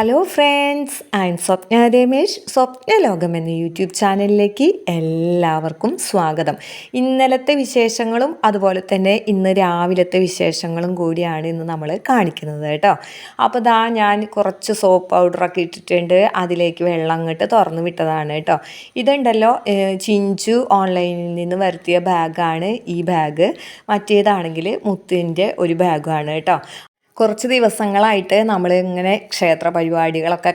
Hello friends I am Swapna Ramesh Swapna ലോകം എന്ന YouTube ചാനലിലേക്ക് എല്ലാവർക്കും സ്വാഗതം. ഇന്നലത്തെ വിശേഷങ്ങളും അതുപോലെ തന്നെ ഇന്ന് രാവിലത്തെ വിശേഷങ്ങളും കൂടിയാണ് ഇന്ന് നമ്മൾ കാണിക്കുന്നത് കേട്ടോ. അപ്പോൾ ദാ ഞാൻ കുറച്ച് സോപ്പ് പൗഡറൊക്കെ ഇട്ടിട്ടുണ്ട്. അതിലേക്ക് വെള്ളം അങ്ങോട്ട് തുറന്നു വിട്ടതാണ് കേട്ടോ. ഇതുണ്ടല്ലോ ചിഞ്ചു ഓൺലൈനിൽ നിന്ന് വരുത്തിയ ബാഗാണ് ഈ ബാഗ് മറ്റേതാണെങ്കിൽ മുത്തിന്റെ ഒരു ബാഗാണ് കേട്ടോ. കുറച്ച് ദിവസങ്ങളായിട്ട് നമ്മൾ ഇങ്ങനെ ക്ഷേത്ര പരിപാടികളൊക്കെ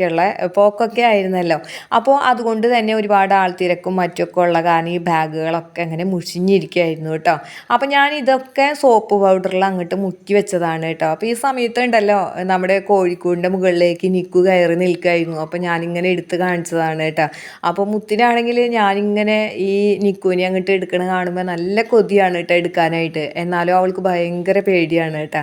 കാണാനായിട്ടൊക്കെയുള്ള പോക്കൊക്കെ ആയിരുന്നല്ലോ. അപ്പോൾ അതുകൊണ്ട് തന്നെ ഒരുപാട് ആൾ തിരക്കും മറ്റൊക്കെ ഉള്ള കാരണം ഈ ബാഗുകളൊക്കെ അങ്ങനെ മുഷിഞ്ഞിരിക്കുമായിരുന്നു കേട്ടോ. അപ്പോൾ ഞാൻ ഇതൊക്കെ സോപ്പ് പൗഡറിൽ അങ്ങോട്ട് മുക്കി വെച്ചതാണ് കേട്ടോ. അപ്പോൾ ഈ സമയത്ത് ഉണ്ടല്ലോ നമ്മുടെ കോഴിക്കൂടിന്റെ മുകളിലേക്ക് നിക്കു കയറി നിൽക്കുമായിരുന്നു അപ്പോൾ ഞാനിങ്ങനെ എടുത്ത് കാണിച്ചതാണ് കേട്ടോ. അപ്പോൾ മുത്തിനാണെങ്കിൽ ഞാനിങ്ങനെ ഈ നിക്കുവിനെ അങ്ങോട്ട് എടുക്കണ കാണുമ്പോൾ നല്ല കൊതിയാണ് കേട്ടോ എടുക്കാനായിട്ട്. എന്നാലും അവൾക്ക് ഭയങ്കര പേടിയാണ് കേട്ടോ.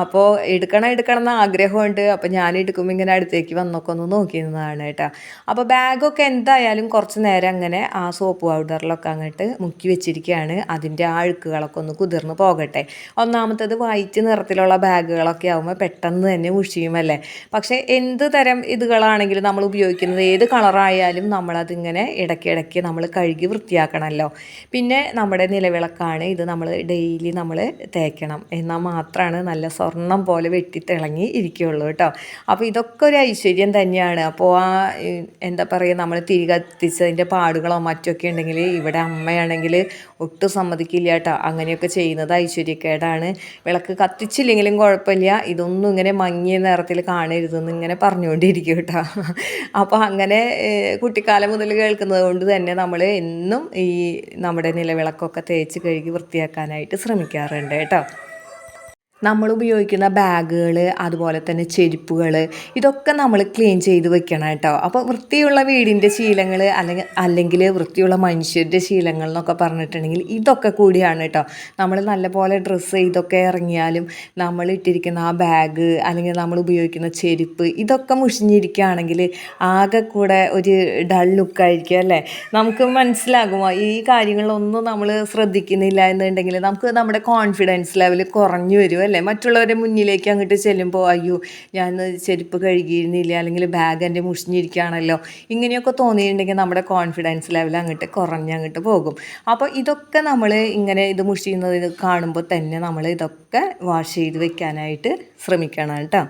അപ്പോൾ എടുക്കണം എടുക്കണം എന്ന് ആഗ്രഹമുണ്ട്. അപ്പോൾ ഞാൻ എടുക്കുമ്പോൾ ഇങ്ങനെ അടുത്തേക്ക് വന്നൊക്കെ ഒന്ന് നോക്കിയിരുന്നതാണ് കേട്ടോ. അപ്പോൾ ബാഗൊക്കെ എന്തായാലും കുറച്ച് നേരം അങ്ങനെ ആ സോപ്പ് പൗഡറിലൊക്കെ അങ്ങോട്ട് മുക്കി വെച്ചിരിക്കുകയാണ് അതിന്റെ ആ അഴുക്കുകളൊക്കെ ഒന്ന് കുതിർന്ന് പോകട്ടെ. ഒന്നാമത്തത് വൈറ്റ് നിറത്തിലുള്ള ബാഗുകളൊക്കെ ആകുമ്പോൾ പെട്ടെന്ന് തന്നെ മുഷിയുമല്ലേ? പക്ഷേ എന്ത് തരം ഇതുകളാണെങ്കിലും നമ്മൾ ഉപയോഗിക്കുന്നത് ഏത് കളറായാലും നമ്മളതിങ്ങനെ ഇടയ്ക്കിടയ്ക്ക് നമ്മൾ കഴുകി വൃത്തിയാക്കണമല്ലോ. പിന്നെ നമ്മുടെ നിലവിളക്കാണ് ഇത് നമ്മൾ ഡെയിലി നമ്മൾ തേക്കണം. എന്നാൽ മാത്രമാണ് നല്ല സ്വർണം പോലെ വെട്ടിത്തിളങ്ങി ഇരിക്കുകയുള്ളൂ കേട്ടോ. അപ്പോൾ ഇതൊക്കെ ഒരു ഐശ്വര്യം തന്നെയാണ്. അപ്പോൾ ആ എന്താ പറയുക നമ്മൾ തിരി കത്തിച്ചതിന്റെ പാടുകളോ മറ്റൊക്കെ ഉണ്ടെങ്കിൽ ഇവിടെ അമ്മയാണെങ്കിൽ ഒട്ടും സമ്മതിക്കില്ല കേട്ടോ. അങ്ങനെയൊക്കെ ചെയ്യുന്നത് ഐശ്വര്യക്കേടാണ്. വിളക്ക് കത്തിച്ചില്ലെങ്കിലും കുഴപ്പമില്ല. ഇതൊന്നും ഇങ്ങനെ മങ്ങിയ നിറത്തിൽ കാണരുതെന്ന് ഇങ്ങനെ പറഞ്ഞുകൊണ്ടിരിക്കും കേട്ടോ. അപ്പോൾ അങ്ങനെ കുട്ടിക്കാലം മുതൽ കേൾക്കുന്നത് കൊണ്ട് തന്നെ നമ്മൾ എന്നും ഈ നമ്മുടെ നിലവിളക്കൊക്കെ തേച്ച് കഴുകി വൃത്തിയാക്കാനായിട്ട് ശ്രമിക്കാറുണ്ട് കേട്ടോ. നമ്മൾ ഉപയോഗിക്കുന്ന ബാഗുകൾ അതുപോലെ തന്നെ ചെരുപ്പുകൾ ഇതൊക്കെ നമ്മൾ ക്ലീൻ ചെയ്ത് വെക്കണം കേട്ടോ. അപ്പോൾ വൃത്തിയുള്ള വീടിന്റെ ശീലങ്ങൾ അല്ലെങ്കിൽ അല്ലെങ്കിൽ വൃത്തിയുള്ള മനുഷ്യരുടെ ശീലങ്ങൾ എന്നൊക്കെ പറഞ്ഞിട്ടുണ്ടെങ്കിൽ ഇതൊക്കെ കൂടിയാണ് കേട്ടോ. നമ്മൾ നല്ലപോലെ ഡ്രസ്സ് ഇതൊക്കെ ഇറങ്ങിയാലും നമ്മൾ ഇട്ടിരിക്കുന്ന ആ ബാഗ് അല്ലെങ്കിൽ നമ്മൾ ഉപയോഗിക്കുന്ന ചെരുപ്പ് ഇതൊക്കെ മുഷിഞ്ഞിരിക്കുകയാണെങ്കിൽ ആകെ കൂടെ ഒരു ഡൾ ലുക്കായിരിക്കും അല്ലേ? നമുക്ക് മനസ്സിലാകുമോ? ഈ കാര്യങ്ങളൊന്നും നമ്മൾ ശ്രദ്ധിക്കുന്നില്ല എന്നുണ്ടെങ്കിൽ നമുക്ക് നമ്മുടെ കോൺഫിഡൻസ് ലെവൽ കുറഞ്ഞു വരും അല്ലേ? മറ്റുള്ളവരുടെ മുന്നിലേക്ക് അങ്ങോട്ട് ചെല്ലുമ്പോൾ അയ്യോ ഞാൻ ചെരുപ്പ് കഴുകിയിരുന്നില്ല അല്ലെങ്കിൽ ബാഗ് എന്റെ മുഷിഞ്ഞിരിക്കുകയാണല്ലോ. ഇങ്ങനെയൊക്കെ തോന്നിയിട്ടുണ്ടെങ്കിൽ നമ്മുടെ കോൺഫിഡൻസ് ലെവൽ അങ്ങോട്ട് കുറഞ്ഞ് അങ്ങോട്ട് പോകും. അപ്പോൾ ഇതൊക്കെ നമ്മൾ ഇങ്ങനെ ഇത് മുഷിയുന്നത് കാണുമ്പോൾ തന്നെ നമ്മൾ ഇതൊക്കെ വാഷ് ചെയ്ത് വെക്കാനായിട്ട് ശ്രമിക്കണം കേട്ടോ.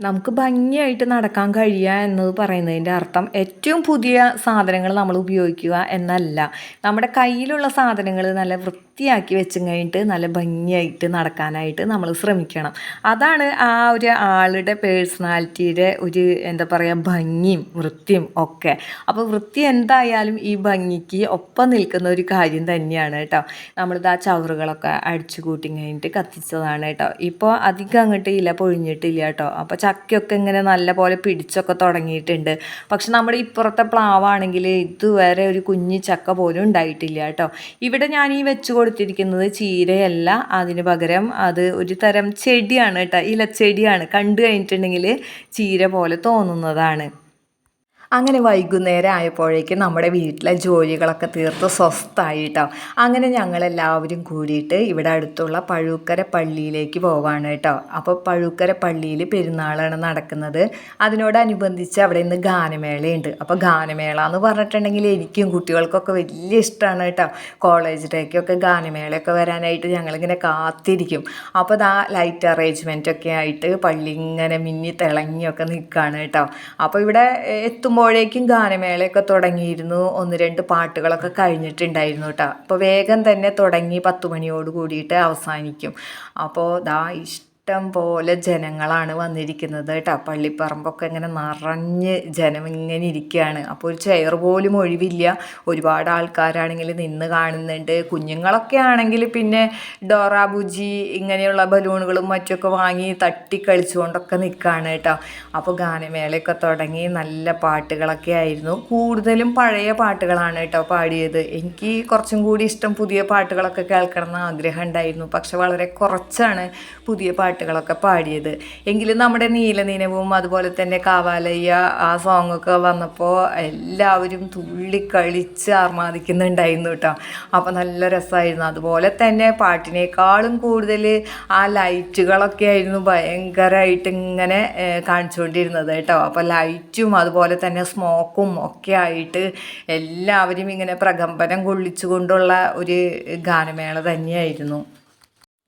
നമുക്ക് ഭംഗിയായിട്ട് നടക്കാൻ കഴിയുക എന്നത് പറയുന്നതിന്റെ അർത്ഥം ഏറ്റവും പുതിയ സാധനങ്ങൾ നമ്മൾ ഉപയോഗിക്കുക എന്നല്ല. നമ്മുടെ കയ്യിലുള്ള സാധനങ്ങൾ നല്ല വൃത്തിയാക്കി വെച്ചും കഴിഞ്ഞിട്ട് നല്ല ഭംഗിയായിട്ട് നടക്കാനായിട്ട് നമ്മൾ ശ്രമിക്കണം. അതാണ് ആ ഒരു ആളുടെ പേഴ്സണാലിറ്റിയുടെ ഒരു എന്താ പറയുക ഭംഗിയും വൃത്തിയും ഒക്കെ. അപ്പോൾ വൃത്തി എന്തായാലും ഈ ഭംഗിക്ക് ഒപ്പം നിൽക്കുന്ന ഒരു കാര്യം തന്നെയാണ് കേട്ടോ. നമ്മളിത് ആ ചവറുകളൊക്കെ അടിച്ചു കൂട്ടി കഴിഞ്ഞിട്ട് കത്തിച്ചതാണ് കേട്ടോ. ഇപ്പോൾ അധികം അങ്ങോട്ട് ഇല പൊഴിഞ്ഞിട്ടില്ല കേട്ടോ. അപ്പോൾ ചക്കയൊക്കെ ഇങ്ങനെ നല്ല പോലെ പിടിച്ചൊക്കെ തുടങ്ങിയിട്ടുണ്ട്. പക്ഷെ നമ്മുടെ ഇപ്പുറത്തെ പ്ലാവാണെങ്കിൽ ഇതുവരെ ഒരു കുഞ്ഞു ചക്ക പോലും ഉണ്ടായിട്ടില്ല കേട്ടോ. ഇവിടെ ഞാൻ ഈ വെച്ച് കൊടുത്തിരിക്കുന്നത് ചീരയല്ല. അതിന് പകരം അത് ഒരു തരം ചെടിയാണ് കേട്ടോ. ഇലച്ചെടിയാണ്. കണ്ടു കഴിഞ്ഞിട്ടുണ്ടെങ്കിൽ ചീര പോലെ തോന്നുന്നതാണ്. അങ്ങനെ വൈകുന്നേരം ആയപ്പോഴേക്കും നമ്മുടെ വീട്ടിലെ ജോലികളൊക്കെ തീർത്ത് സ്വസ്ഥായിട്ടോ. അങ്ങനെ ഞങ്ങളെല്ലാവരും കൂടിയിട്ട് ഇവിടെ അടുത്തുള്ള പഴുക്കര പള്ളിയിലേക്ക് പോവാണ് കേട്ടോ. അപ്പോൾ പഴുക്കര പള്ളിയിൽ പെരുന്നാളാണ് നടക്കുന്നത്. അതിനോടനുബന്ധിച്ച് അവിടെ ഇന്ന് ഗാനമേളയുണ്ട്. അപ്പോൾ ഗാനമേള എന്ന് പറഞ്ഞിട്ടുണ്ടെങ്കിൽ എനിക്കും കുട്ടികൾക്കൊക്കെ വലിയ ഇഷ്ടമാണ് കേട്ടോ. കോളേജിലേക്കൊക്കെ ഗാനമേളയൊക്കെ വരാനായിട്ട് ഞങ്ങളിങ്ങനെ കാത്തിരിക്കും. അപ്പോൾ ദാ ലൈറ്റ് അറേഞ്ച്മെന്റ് ഒക്കെ ആയിട്ട് പള്ളി ഇങ്ങനെ മിന്നി തിളങ്ങിയൊക്കെ നിൽക്കുകയാണ് കേട്ടോ. അപ്പോൾ ഇവിടെ എ, എത്തുമ്പോഴേക്കും ഗാനമേളയൊക്കെ തുടങ്ങിയിരുന്നു. ഒന്ന് രണ്ട് പാട്ടുകളൊക്കെ കഴിഞ്ഞിട്ടുണ്ടായിരുന്നു കേട്ടോ അപ്പോൾ വേഗം തന്നെ തുടങ്ങി പത്ത് മണിയോട് കൂടിയിട്ട് അവസാനിക്കും. അപ്പോൾ ദാ ഇഷ്ടം പോലെ ജനങ്ങളാണ് വന്നിരിക്കുന്നത് കേട്ടോ. പള്ളിപ്പറമ്പൊക്കെ ഇങ്ങനെ നിറഞ്ഞ് ജനം ഇങ്ങനെ ഇരിക്കുകയാണ്. അപ്പോൾ ഒരു ചെയർ പോലും ഒഴിവില്ല. ഒരുപാട് ആൾക്കാരാണെങ്കിൽ നിന്ന് കാണുന്നുണ്ട്. കുഞ്ഞുങ്ങളൊക്കെ ആണെങ്കിൽ പിന്നെ ഡോറാബുജി ഇങ്ങനെയുള്ള ബലൂണുകളും മറ്റൊക്കെ വാങ്ങി തട്ടി കളിച്ചുകൊണ്ടൊക്കെ നിൽക്കുകയാണ് കേട്ടോ. അപ്പോൾ ഗാനമേളയൊക്കെ തുടങ്ങി നല്ല പാട്ടുകളൊക്കെ ആയിരുന്നു. കൂടുതലും പഴയ പാട്ടുകളാണ് കേട്ടോ പാടിയത്. എനിക്ക് കുറച്ചും കൂടി ഇഷ്ടം പുതിയ പാട്ടുകളൊക്കെ കേൾക്കണം എന്ന് ആഗ്രഹം ഉണ്ടായിരുന്നു. പക്ഷെ വളരെ കുറച്ചാണ് പുതിയ പാട്ടുകൾ പാട്ടുകളൊക്കെ പാടിയത്. എങ്കിലും നമ്മുടെ നീലനീനവും അതുപോലെ തന്നെ കാവാലയ്യ ആ സോങ്ങൊക്കെ വന്നപ്പോൾ എല്ലാവരും തുള്ളിക്കളിച്ച് ആർമാദിക്കുന്നുണ്ടായിരുന്നു കേട്ടോ. അപ്പോൾ നല്ല രസമായിരുന്നു അതുപോലെ തന്നെ പാട്ടിനേക്കാളും കൂടുതൽ ആ ലൈറ്റുകളൊക്കെ ആയിരുന്നു ഭയങ്കരമായിട്ട് ഇങ്ങനെ കാണിച്ചുകൊണ്ടിരുന്നത് കേട്ടോ. അപ്പോൾ ലൈറ്റും അതുപോലെ തന്നെ സ്മോക്കും ഒക്കെ ആയിട്ട് എല്ലാവരും ഇങ്ങനെ പ്രകമ്പനം കൊള്ളിച്ചുകൊണ്ടുള്ള ഒരു ഗാനമേള തന്നെയായിരുന്നു.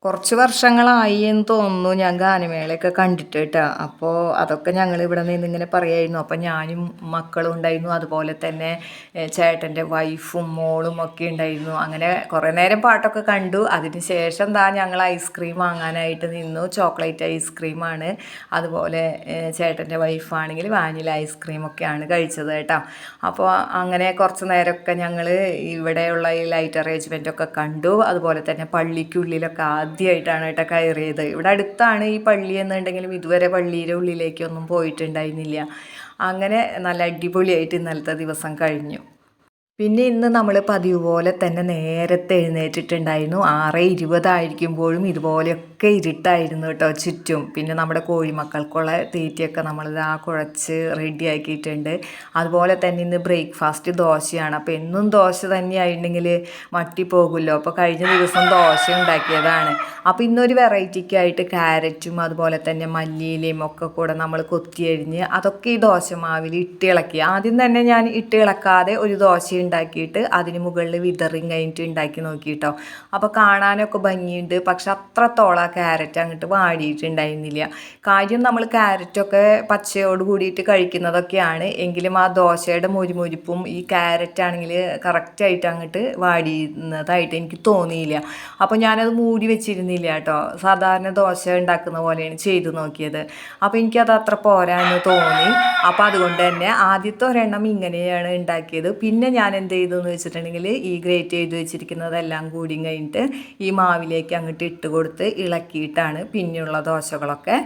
കുറച്ച് വർഷങ്ങളായി എന്ന് തോന്നുന്നു ഞാൻ ഗാനമേളയൊക്കെ കണ്ടിട്ട് കേട്ടോ. അപ്പോൾ അതൊക്കെ ഞങ്ങൾ ഇവിടെ നിന്ന് ഇങ്ങനെ പറയായിരുന്നു. അപ്പോൾ ഞാനും മക്കളും ഉണ്ടായിരുന്നു. അതുപോലെ തന്നെ ചേട്ടന്റെ വൈഫും മോളും ഒക്കെ ഉണ്ടായിരുന്നു. അങ്ങനെ കുറേ നേരം പാട്ടൊക്കെ കണ്ടു. അതിന് ശേഷം എന്താ ഞങ്ങൾ ഐസ്ക്രീം വാങ്ങാനായിട്ട് നിന്നു. ചോക്ലേറ്റ് ഐസ്ക്രീമാണ് അതുപോലെ ചേട്ടന്റെ വൈഫാണെങ്കിൽ വാനില ഐസ്ക്രീമൊക്കെയാണ് കഴിച്ചത് കേട്ടോ. അപ്പോൾ അങ്ങനെ കുറച്ച് നേരമൊക്കെ ഞങ്ങൾ ഇവിടെയുള്ള ഈ ലൈറ്റ് അറേഞ്ച്മെന്റ് ഒക്കെ കണ്ടു. അതുപോലെ തന്നെ പള്ളിക്കുള്ളിലൊക്കെ ആദ്യമായിട്ടാണ് കേട്ടോ കയറിയത്. ഇവിടെ അടുത്താണ് ഈ പള്ളി എന്നുണ്ടെങ്കിലും ഇതുവരെ പള്ളിയുടെ ഉള്ളിലേക്കൊന്നും പോയിട്ടുണ്ടായിരുന്നില്ല. അങ്ങനെ നല്ല അടിപൊളിയായിട്ട് ഇന്നലത്തെ ദിവസം കഴിഞ്ഞു. പിന്നെ ഇന്ന് നമ്മൾ പതിവ് പോലെ തന്നെ നേരത്തെ എഴുന്നേറ്റിട്ടുണ്ടായിരുന്നു. ആറ് ഇരുപതായിരിക്കുമ്പോഴും ഇതുപോലെയൊക്കെ ഇരുട്ടായിരുന്നു കേട്ടോ ചുറ്റും. പിന്നെ നമ്മുടെ കോഴിമക്കൾക്കുള്ള തീറ്റയൊക്കെ നമ്മൾ ആ കുഴച്ച് റെഡിയാക്കിയിട്ടുണ്ട്. അതുപോലെ തന്നെ ഇന്ന് ബ്രേക്ക്ഫാസ്റ്റ് ദോശയാണ്. അപ്പോൾ എന്നും ദോശ തന്നെയായിട്ടുണ്ടെങ്കിൽ മട്ടി പോകുമല്ലോ. അപ്പോൾ കഴിഞ്ഞ ദിവസം ദോശ ഉണ്ടാക്കിയതാണ്. അപ്പോൾ ഇന്നൊരു വെറൈറ്റിക്കായിട്ട് ക്യാരറ്റും അതുപോലെ തന്നെ മല്ലിയിലയും ഒക്കെ കൂടെ നമ്മൾ കൊത്തിയരിഞ്ഞ് അതൊക്കെ ഈ ദോശമാവിൽ ഇട്ടിളക്കി ആദ്യം തന്നെ ഞാൻ ഇട്ടിളക്കാതെ ഒരു ദോശ ഉണ്ടാക്കിയിട്ട് അതിന് മുകളിൽ വിതറിങ് കഴിഞ്ഞിട്ട് ഉണ്ടാക്കി നോക്കിയിട്ടോ അപ്പോൾ കാണാനൊക്കെ ഭംഗിയുണ്ട്. പക്ഷെ അത്രത്തോളം ആ ക്യാരറ്റ് അങ്ങോട്ട് വാടിയിട്ടുണ്ടായിരുന്നില്ല. കാര്യം നമ്മൾ ക്യാരറ്റൊക്കെ പച്ചയോട് കൂടിയിട്ട് കഴിക്കുന്നതൊക്കെയാണ്. എങ്കിലും ആ ദോശയുടെ മുരിമുരിപ്പും ഈ ക്യാരറ്റ് ആണെങ്കിൽ കറക്റ്റായിട്ട് അങ്ങോട്ട് വാടിയുന്നതായിട്ട് എനിക്ക് തോന്നിയില്ല. അപ്പോൾ ഞാനത് മൂടി വെച്ചിരുന്നില്ല കേട്ടോ. സാധാരണ ദോശ ഉണ്ടാക്കുന്ന പോലെയാണ് ചെയ്തു നോക്കിയത്. അപ്പോൾ എനിക്കത് അത്ര പോരാന്ന് തോന്നി. അപ്പോൾ അതുകൊണ്ട് തന്നെ ആദ്യത്തെ ഒരെണ്ണം ഇങ്ങനെയാണ് ഉണ്ടാക്കിയത്. പിന്നെ ഞാൻ എന്ത് ചെയ്തു എന്ന് വെച്ചിട്ടുണ്ടെങ്കിൽ ഈ ഗ്രേറ്റ് ചെയ്ത് വെച്ചിരിക്കുന്നതെല്ലാം കൂടി കഴിഞ്ഞിട്ട് ഈ മാവിലേക്ക് അങ്ങോട്ട് ഇട്ട് കൊടുത്ത് ഇളക്കിയിട്ടാണ് പിന്നെയുള്ള ദോശകളൊക്കെ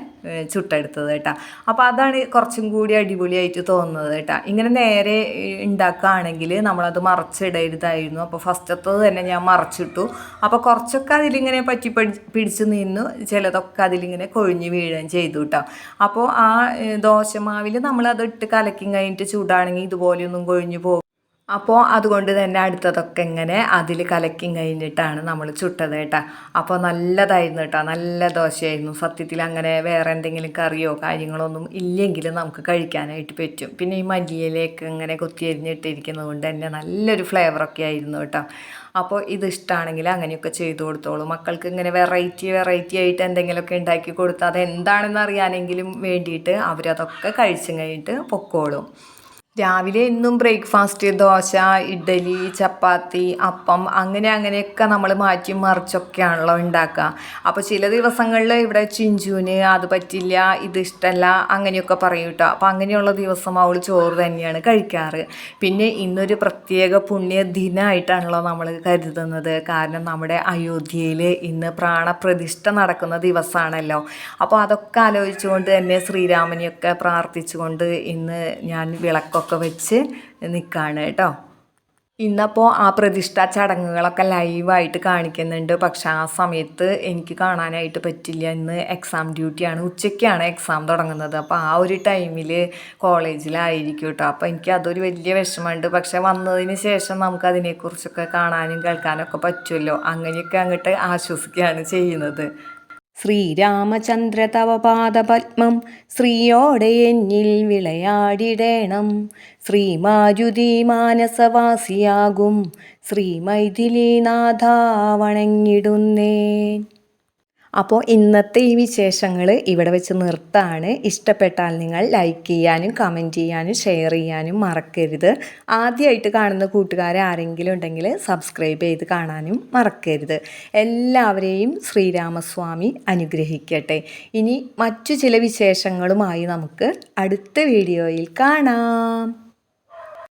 ചുട്ടെടുത്തത് കേട്ടോ. അപ്പോൾ അതാണ് കുറച്ചും കൂടി അടിപൊളിയായിട്ട് തോന്നുന്നത് കേട്ടോ. ഇങ്ങനെ നേരെ ഉണ്ടാക്കുകയാണെങ്കിൽ നമ്മളത് മറച്ചിടരുതായിരുന്നു. അപ്പോൾ ഫസ്റ്റത്തത് തന്നെ ഞാൻ മറച്ചിട്ടു. അപ്പോൾ കുറച്ചൊക്കെ അതിലിങ്ങനെ പറ്റി പിടി- പിടിച്ച് നിന്നു. ചിലതൊക്കെ അതിലിങ്ങനെ കൊഴിഞ്ഞ് വീഴുകയും ചെയ്തു കേട്ടോ. അപ്പോൾ ആ ദോശമാവിൽ നമ്മളത് ഇട്ട് കലക്കി കഴിഞ്ഞിട്ട് ചൂടാണെങ്കിൽ ഇതുപോലെയൊന്നും കൊഴിഞ്ഞു പോകും അപ്പോൾ അതുകൊണ്ട് തന്നെ അടുത്തതൊക്കെ ഇങ്ങനെ അതിൽ കലക്കി കഴിഞ്ഞിട്ടാണ് നമ്മൾ ചുട്ടത് കേട്ടോ. അപ്പോൾ നല്ലതായിരുന്നു കേട്ടോ. നല്ല ദോശയായിരുന്നു. സത്യത്തിൽ അങ്ങനെ വേറെ എന്തെങ്കിലും കറിയോ കാര്യങ്ങളോ ഒന്നും ഇല്ലെങ്കിൽ നമുക്ക് കഴിക്കാനായിട്ട് പറ്റും. പിന്നെ ഈ മല്ലിയിലേക്ക് ഇങ്ങനെ കൊത്തിയരിഞ്ഞിട്ടിരിക്കുന്നത് കൊണ്ട് തന്നെ നല്ലൊരു ഫ്ലേവറൊക്കെ ആയിരുന്നു കേട്ടോ. അപ്പോൾ ഇത് ഇഷ്ടമാണെങ്കിൽ അങ്ങനെയൊക്കെ ചെയ്തു കൊടുത്തോളൂ. മക്കൾക്ക് ഇങ്ങനെ വെറൈറ്റി വെറൈറ്റി ആയിട്ട് എന്തെങ്കിലുമൊക്കെ ഉണ്ടാക്കി കൊടുത്താൽ അത് എന്താണെന്ന് അറിയാനെങ്കിലും വേണ്ടിയിട്ട് അവരതൊക്കെ കഴിച്ചും കഴിഞ്ഞിട്ട് പൊക്കോളും. രാവിലെ എന്നും ബ്രേക്ക്ഫാസ്റ്റ് ദോശ ഇഡ്ഡലി ചപ്പാത്തി അപ്പം അങ്ങനെ അങ്ങനെയൊക്കെ നമ്മൾ മാറ്റി മറിച്ചൊക്കെയാണല്ലോ ഉണ്ടാക്കുക. അപ്പോൾ ചില ദിവസങ്ങളിൽ ഇവിടെ ചിഞ്ചുവിന് അത് പറ്റില്ല ഇത് ഇഷ്ടമല്ല അങ്ങനെയൊക്കെ പറയും കേട്ടോ. അപ്പോൾ അങ്ങനെയുള്ള ദിവസം അവൾ ചോറ് തന്നെയാണ് കഴിക്കാറ്. പിന്നെ ഇന്നൊരു പ്രത്യേക പുണ്യ ദിനമായിട്ടാണല്ലോ നമ്മൾ കരുതുന്നത്. കാരണം നമ്മുടെ അയോധ്യയിൽ ഇന്ന് പ്രാണപ്രതിഷ്ഠ നടക്കുന്ന ദിവസമാണല്ലോ അപ്പോൾ അതൊക്കെ ആലോചിച്ചുകൊണ്ട് തന്നെ ശ്രീരാമനെയൊക്കെ പ്രാർത്ഥിച്ചുകൊണ്ട് ഇന്ന് ഞാൻ വിളക്കൊക്കെ വെച്ച് നിൽക്കുകയാണ് കേട്ടോ. ഇന്നപ്പോൾ ആ പ്രതിഷ്ഠാ ചടങ്ങുകളൊക്കെ ലൈവായിട്ട് കാണിക്കുന്നുണ്ട്. പക്ഷെ ആ സമയത്ത് എനിക്ക് കാണാനായിട്ട് പറ്റില്ല. ഇന്ന് എക്സാം ഡ്യൂട്ടിയാണ് ഉച്ചയ്ക്കാണ് എക്സാം തുടങ്ങുന്നത്. അപ്പോൾ ആ ഒരു ടൈമിൽ കോളേജിലായിരിക്കും കേട്ടോ. അപ്പോൾ എനിക്ക് അതൊരു വലിയ വിഷമമുണ്ട്. പക്ഷെ വന്നതിന് ശേഷം നമുക്ക് അതിനെക്കുറിച്ചൊക്കെ കാണാനും കേൾക്കാനും ഒക്കെ പറ്റുമല്ലോ. അങ്ങനെയൊക്കെ അങ്ങോട്ട് ആശ്വസിക്കുകയാണ് ചെയ്യുന്നത്. ശ്രീരാമചന്ദ്ര തവ പാദപത്മം ശ്രീയോടെ എന്നിൽ വിളയാടിടേണം. ശ്രീമാരുതി മാനസവാസിയാകും. ശ്രീ മൈഥിലിനാഥ വണങ്ങിടുന്നേൻ. അപ്പോൾ ഇന്നത്തെ ഈ വിശേഷങ്ങൾ ഇവിടെ വെച്ച് നിർത്താണ്. ഇഷ്ടപ്പെട്ടാൽ നിങ്ങൾ ലൈക്ക് ചെയ്യാനും കമന്റ് ചെയ്യാനും ഷെയർ ചെയ്യാനും മറക്കരുത്. ആദ്യമായിട്ട് കാണുന്ന കൂട്ടുകാരെ ആരെങ്കിലും ഉണ്ടെങ്കിൽ സബ്സ്ക്രൈബ് ചെയ്ത് കാണാനും മറക്കരുത്. എല്ലാവരെയും ശ്രീരാമസ്വാമി അനുഗ്രഹിക്കട്ടെ. ഇനി മറ്റു ചില വിശേഷങ്ങളുമായി നമുക്ക് അടുത്ത വീഡിയോയിൽ കാണാം.